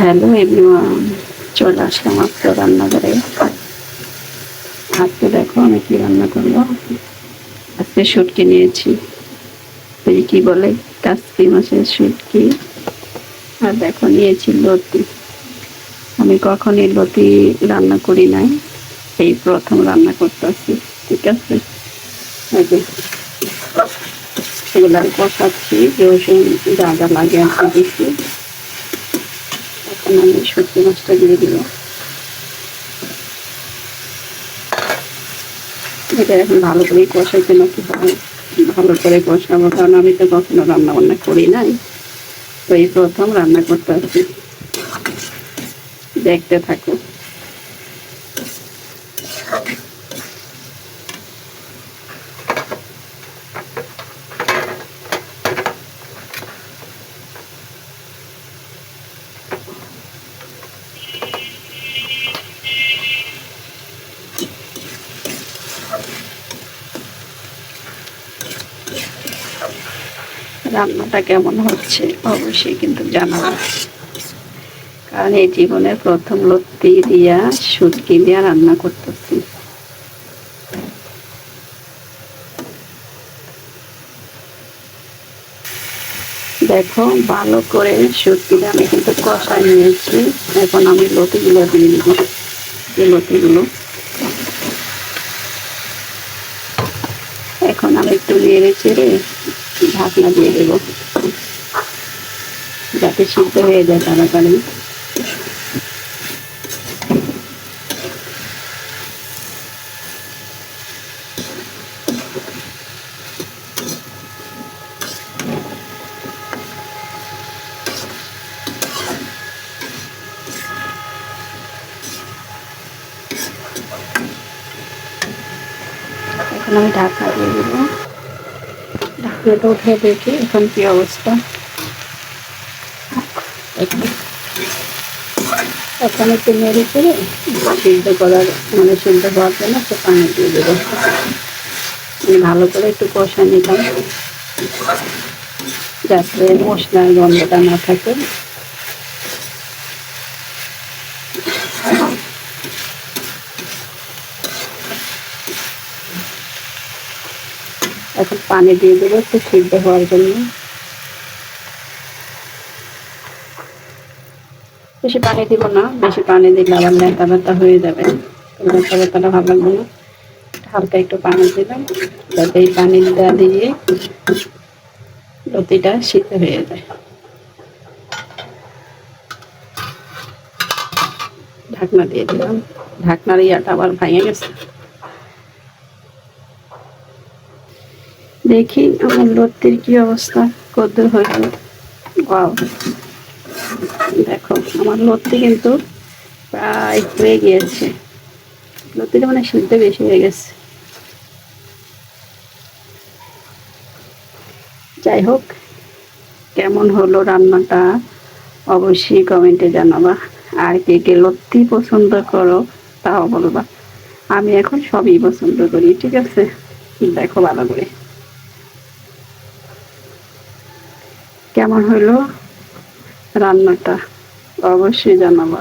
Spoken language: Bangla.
হ্যালো এভরিওয়ান, চলে আসলাম আজকে রান্নাঘরে। আজকে দেখো আমি কি রান্না করব। আজকে শুটকি নিয়েছি। এই কি বলে? কাস্তি মাছের শুটকি। আর দেখো নিয়েছি লতি। আমি কখনই লতি রান্না করি নাই। এই প্রথম রান্না করতে করতেছি ঠিক আছে? এগুলো কষাচ্ছি, রসুন, যা যা লাগে আর দিচ্ছি। সত্যি মাছটা দিয়ে দিল। এটা এখন ভালো করে কষাইতে জন্য হয়? ভালো করে কষাবো, কারণ আমি তো কখনো রান্না বান্না করি নাই। তো এই প্রথম রান্না করতে আসছি দেখতে থাকো। রান্নাটা কেমন হচ্ছে, অবশ্যই কিন্তু জানাব। কারণ এই জীবনের প্রথম লত্তি দিয়া সুটকি দিয়া রান্না করতেছি। দেখো, ভালো করে সুটকিটা আমি কিন্তু কষাই নিয়েছি। এখন আমি লতিগুলো দিয়ে দিব। এই লতিগুলো এখন আমি একটু নেড়ে চেড়ে ঢাকনা দিয়ে দেবো। যাতে সিদ্ধ হয়ে যায় তাড়াতাড়ি। এখন আমি ঢাকনা দিয়ে দেবো। ঢাকনাটা উঠে দেখি এখন কি অবস্থা। এখন একটু নেড়ে করে সিদ্ধ করার মানে সিদ্ধ হওয়ার জন্য একটু পানি দিয়ে দেবো। ভালো করে একটু কষা নিলাম। যাতে মশলার গন্ধটা না থাকে। এখন পানি দিয়ে দেবো একটু সিদ্ধ হওয়ার জন্য। বেশি পানি দিব না, বেশি পানি দিলে আবার লেটা ব্যথা হয়ে যাবে। ব্যথাটা ভালো লাগবে না। হালকা একটু পানি দিলাম। যাতে এই পানিটা দিয়ে লতিটা সিদ্ধ হয়ে যায়। ঢাকনা দিয়ে দিলাম। ঢাকনার ইয়াটা আবার ভেঙে গেছে। দেখি আমার লত্তির কি অবস্থা, কদ্দুর হইল ওয়াও দেখো, আমার লত্তি কিন্তু প্রায় হয়ে গিয়েছে। লত্তিটা মানে সিদ্ধ বেশি হয়ে গেছে। যাই হোক, কেমন হলো রান্নাটা অবশ্যই কমেন্টে জানাবা। আর কে কে লত্তি পছন্দ করো, তাও বলবা। আমি এখন সবই পছন্দ করি, ঠিক আছে? দেখো ভালো করে। কেমন হলো? রান্নাটা অবশ্যই জানাবা।